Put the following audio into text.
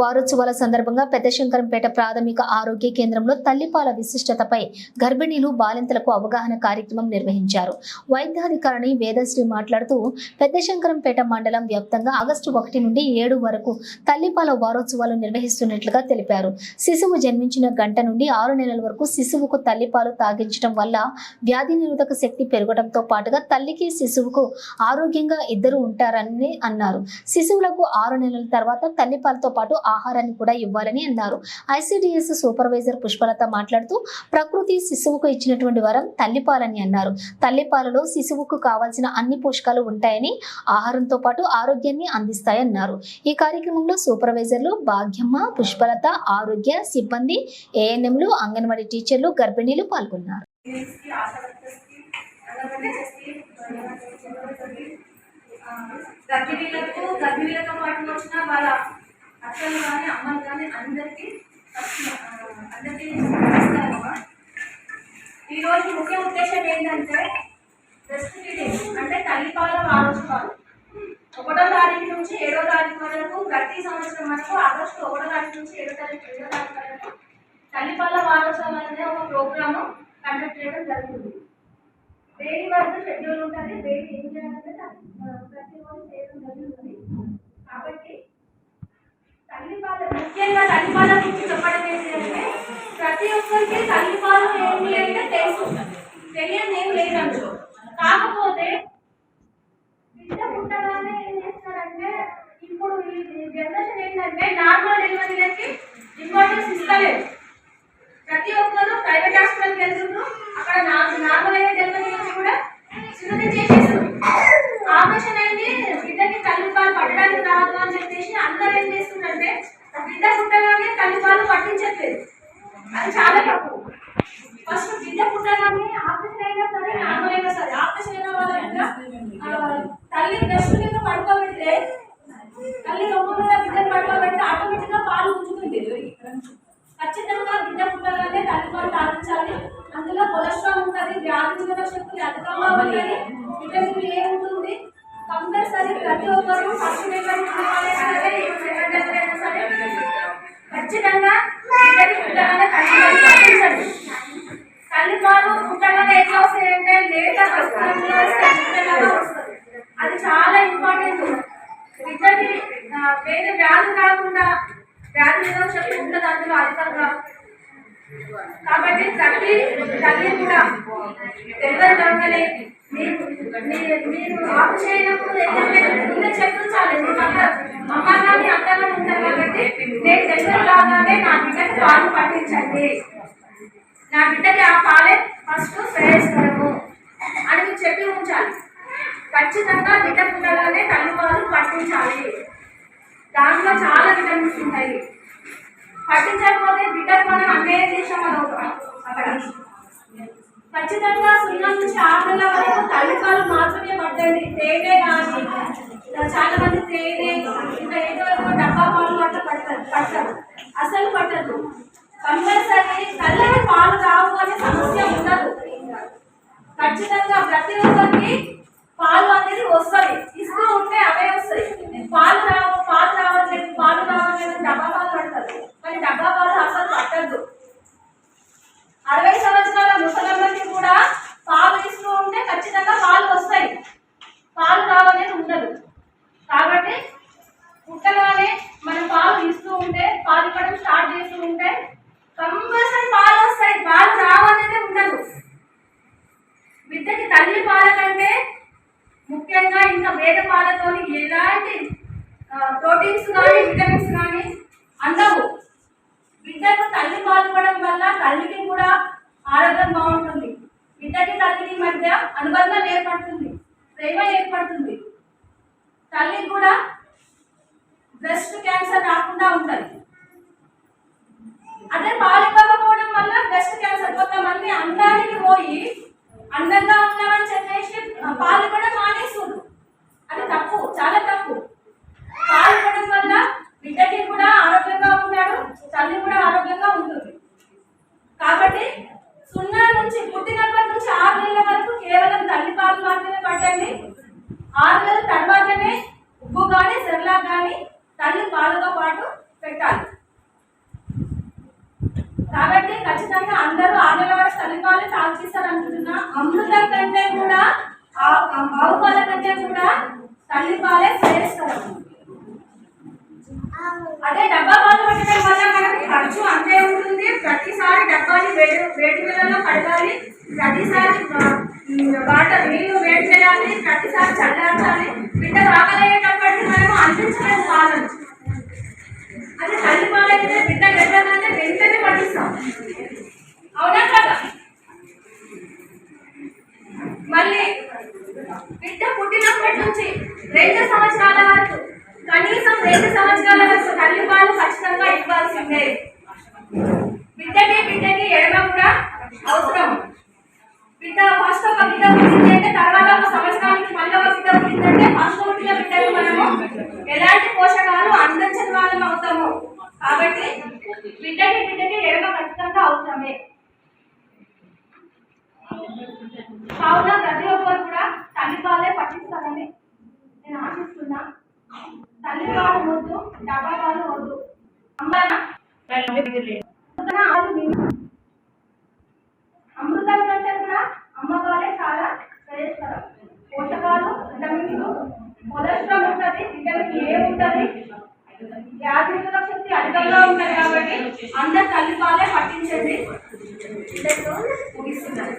వారోత్సవాల సందర్భంగా పెద్దశంకరంపేట ప్రాథమిక ఆరోగ్య కేంద్రంలో తల్లిపాల విశిష్టతపై గర్భిణీలు బాలింతలకు అవగాహన కార్యక్రమం నిర్వహించారు. వైద్యాధికారిణి వేదశ్రీ మాట్లాడుతూ పెద్దశంకరంపేట మండలం వ్యాప్తంగా ఆగస్టు ఒకటి నుండి ఏడు వరకు తల్లిపాల వారోత్సవాలు నిర్వహిస్తున్నట్లుగా తెలిపారు. శిశువు జన్మించిన గంట నుండి ఆరు నెలల వరకు శిశువుకు తల్లిపాలు తాగించడం వల్ల వ్యాధి నిరోధక శక్తి పెరగడంతో పాటుగా తల్లికి శిశువుకు ఆరోగ్యంగా ఇద్దరు ఉంటారని అన్నారు. శిశువులకు ఆరు నెలల తర్వాత తల్లిపాలతో పాటు ఆహారాన్ని కూడా ఇవ్వాలని అన్నారు. ఐసిడిఎస్ సూపర్వైజర్ పుష్పలత మాట్లాడుతూ ప్రకృతి శిశువుకు ఇచ్చినటువంటి వరం తల్లిపాలని అన్నారు. తల్లిపాలలో శిశువుకు కావాల్సిన అన్ని పోషకాలు ఉంటాయని ఆహారంతో పాటు ఆరోగ్యాన్ని అందిస్తాయన్నారు. ఈ కార్యక్రమంలో సూపర్వైజర్లు భాగ్యమ్మ పుష్పలత ఆరోగ్య సిబ్బంది ఏఎన్ఎంలు అంగన్వాడీ టీచర్లు గర్భిణీలు పాల్గొన్నారు. గర్భిణీలకు గర్భిణీలతో పాటు వచ్చిన వాళ్ళ అక్కలు కానీ అమ్మలు కానీ అందరికీ అందరికీ నమస్కారమ్మా ఈరోజు ముఖ్య ఉద్దేశం ఏంటంటే బ్రెస్ట్ ఫీడింగ్ అంటే తల్లిపాల వారోత్సవాలు ఒకటో తారీఖు నుంచి ఏడో తారీఖు వరకు ప్రతి సంవత్సరం మనకు ఆగస్టు ఒకటో తారీఖు నుంచి ఏడో తారీఖు ఏడో తారీఖు వరకు తల్లిపాల వారోత్సవం అనేది ఒక ప్రోగ్రాము కండక్ట్ చేయడం జరుగుతుంది. దేని వరకు షెడ్యూల్ ఉంటుంది? దేని ఏం చేయాలంటే ప్రతి రోజు చేయడం జరుగుతుంది కాబట్టి తల్లిపాల ముఖ్యంగా తల్లిపాల గురించి చెప్పడం ఏంటి అంటే ప్రతి ఒక్కరికి తల్లిపాలు ఏంటి అంటే తెలుసు. తెలియని ఏం లేదంటు కాకపోతే బిడ్డ పుట్టగానే ఏం చేస్తారంటే ఇప్పుడు ఈ జనరేషన్ ఏంటంటే నార్మల్ డెలివరీలకి ఇంపార్టెన్స్ ఇస్తలేదు. ప్రతి ఒక్కరు ప్రైవేట్ హాస్పిటల్కి వెళ్తున్నారు అక్కడ నార్మల్ అయ్యే డెలివరీ నుంచి కూడా సున్నతి చేసేస్తారు ఆపరేషన్ అయింది బిడ్డకి తల్లిపాలు పట్టడానికి రాదు అని చెప్పేసి అందరూ ఏం చేస్తున్నారంటే బిడ్డ పుట్టగానే తల్లిపాలు పట్టించట్లేదు అది చాలా తప్పు ఫస్ట్ బిడ్డ ఆపరేషన్ అయినా సరే నార్మల్ అయినా సరే ఆపరేషన్ అయిన వాళ్ళ తల్లి బ్రెస్ట్ కింద పడుకోబెడితే తల్లి రొమ్మ మీద బిడ్డను పడుకోబెడితే ఆటోమేటిక్గా పాలు ఉంచుతుంది ఖచ్చితంగా బిడ్డ పుట్టగానే తల్లిపాలు తాగించాలి. అందులో కొలెస్ట్రాల్ ఉంటుంది వ్యాధి నిరోధక శక్తి అధికంగా ఉంటుంది. విటమిన్ ఏ ఉంటుంది? కంపల్సరీ ప్రతి ఒక్కరు ఫస్ట్ డెలివరీ సరే సెకండ్ డెలివరీ అయినా సరే ఖచ్చితంగా బిడ్డకి పుట్టగానే తాగించండి తల్లిపాలు పుట్టగానే ఎట్లా వస్తాయంటే లేటర్ వస్తుంది వస్తుంది. అది చాలా ఇంపార్టెంట్ బిడ్డకి వేరే వ్యాధి కాకుండా వ్యాధి నిరోధక శక్తి ఉంటుంది అందులో అధికంగా కాబట్టి తల్లి తల్లి కూడా డెలివరీ కాగానే మీరు మీరు ఆపు చేయనప్పుడు ముందే చెప్పించాలి. అమ్మ కానీ అత్త ఉంటారు కాబట్టి నేను డెలివరీ కాగానే నా బిడ్డకి పాలు పట్టించండి. నా బిడ్డకి ఆ పాలే ఫస్ట్ శ్రేయస్కరము అని మీరు చెప్పి ఉంచాలి. ఖచ్చితంగా బిడ్డ పుట్టగానే తల్లి పాలు పట్టించాలి. దాంట్లో చాలా విటమిన్స్ ఉంటాయి. పట్టించకపోతే బిడ్డకు మనం అన్యాయం చేసామని అవుతాం అక్కడ. ఖచ్చితంగా సున్నా నుంచి ఆరు నెలల వరకు తల్లిపాలు మాత్రమే పట్టండి. తేనె కానీ చాలా మంది తేనె ఇంకా ఏదో ఏదో డబ్బా పాలు అట్లా పడతారు పడతారు అసలు పట్టదు కంపల్సరీ తల్లిని పాలు రావు అనే సమస్య ఉండదు. ఖచ్చితంగా ప్రతి ఒక్కరికి పాలు అనేది వస్తాయి ఇస్తూ ఉంటే అవే వస్తాయి పాలు రావు పాలు రావట్లేదు పాలు రావట్లేదు డబ్బా పాలు పడతారు కానీ డబ్బా పాలు అసలు పట్టద్దు అరవై సంవత్సరాల ముసలమ్మ కూడా పాలు ఇస్తూ ఉంటే ఖచ్చితంగా పాలు వస్తాయి పాలు రావనేది ఉండదు కాబట్టి పుట్టగానే మనం పాలు ఇస్తూ ఉంటే పాలు ఇవ్వడం స్టార్ట్ చేస్తూ ఉంటే కంపల్సరీ పాలు వస్తాయి పాలు రావనేది ఉండదు బిడ్డకి తల్లి పాల కంటే ముఖ్యంగా పాలతో ఎలాంటి ప్రోటీన్స్ కానీ విటమిన్స్ కానీ అందవు. బిడ్డకు తల్లి పాలు వల్ల తల్లికి కూడా ఆరోగ్యం బాగుంటుంది. బిడ్డకి తల్లికి మధ్య అనుబంధం ఏర్పడుతుంది ప్రేమ ఏర్పడుతుంది. తల్లికి కూడా బ్రెస్ట్ క్యాన్సర్ రాకుండా ఉంటుంది. అదే పాలు ఇవ్వకపోవడం వల్ల బ్రెస్ట్ క్యాన్సర్. కొంతమంది అందానికి పోయి అందంగా ఉన్నామని చెప్పేసి ఆ, పాలు ఇవ్వడం మానేస్తుంది అది తప్పు చాలా తప్పు పాలు ఇవ్వడం వల్ల బిడ్డకి కూడా ఆరోగ్యంగా ఉంటాడు తల్లి కూడా ఆరోగ్యంగా ఉంటుంది కాబట్టి సున్నా నుంచి పుట్టినప్పటి నుంచి ఆరు నెలల వరకు కేవలం తల్లి పాలు మాత్రమే పట్టండి ఆరు నెలల తర్వాతనే ఉగ్గు కానీ సెర్లా కానీ తల్లి పాలతో పాటు పెట్టాలి కాబట్టి ఖచ్చితంగా అందరూ ఆడవారి తల్లిపాలు సాధిస్తారు అనుకుంటున్నా అమృతం కంటే కూడా ఆ- ఆవు పాల కంటే కూడా తల్లిపాలే చేస్తారు అదే డబ్బా పాలు పెట్టడం వల్ల మనకి ఖర్చు అంతే ఉంటుంది. ప్రతిసారి డబ్బాని వేడి వేడి నీళ్ళలో కడగాలి. ప్రతిసారి వాటర్ నీళ్ళు వేడి చేయాలి. ప్రతిసారి చల్లార్చాలి. బిడ్డ రాగలయ్యేటప్పటికి మనము అందించలేము పాలను అదే తల్లి పాలైతే బిడ్డ వెళ్ళాలంటే వెంటనే పట్టిస్తాం. అవునా కదా? మళ్ళీ బిడ్డ పుట్టినప్పటి నుంచి రెండు సంవత్సరాల వరకు కనీసం రెండు సంవత్సరాల వరకు తల్లి పాలు ఖచ్చితంగా ఇవ్వాల్సిందే. బిడ్డకి బిడ్డకి ఎడమ కూడా అవసరం. బిడ్డ ఫస్ట్ ఒక బిడ్డ పుట్టిందంటే తర్వాత ఒక సంవత్సరానికి మళ్ళీ ఒక బిడ్డ పుట్టిందంటే ఫస్ట్ పుట్టిన బిడ్డకి మనము ఎలాంటి పోషకాలు అందించని వాళ్ళం అవుతాము? కాబట్టి బిడ్డకి బిడ్డకి ఎడమ ఖచ్చితంగా అవసరమే కావున ప్రతి ఒక్కరు కూడా తల్లిపాలే పట్టిస్తారని నేను ఆశిస్తున్నా. తల్లిపాలు వద్దు డబ్బా పాలు వద్దు. అమ్మ అమృతం ఆలు మీరు. అమృతం కంటే కూడా అమ్మవారే చాలా శ్రేయస్కరం పోషకాలు విటమిన్స్ కొలెస్ట్రాల్ ఉంటుంది విటమిన్ ఏ ఉంటుంది? వ్యాధి శక్తి అధికంగా ఉంటుంది కాబట్టి అందరు తల్లి తల్లిపాలే పట్టించండి ముగిస్తున్నారు.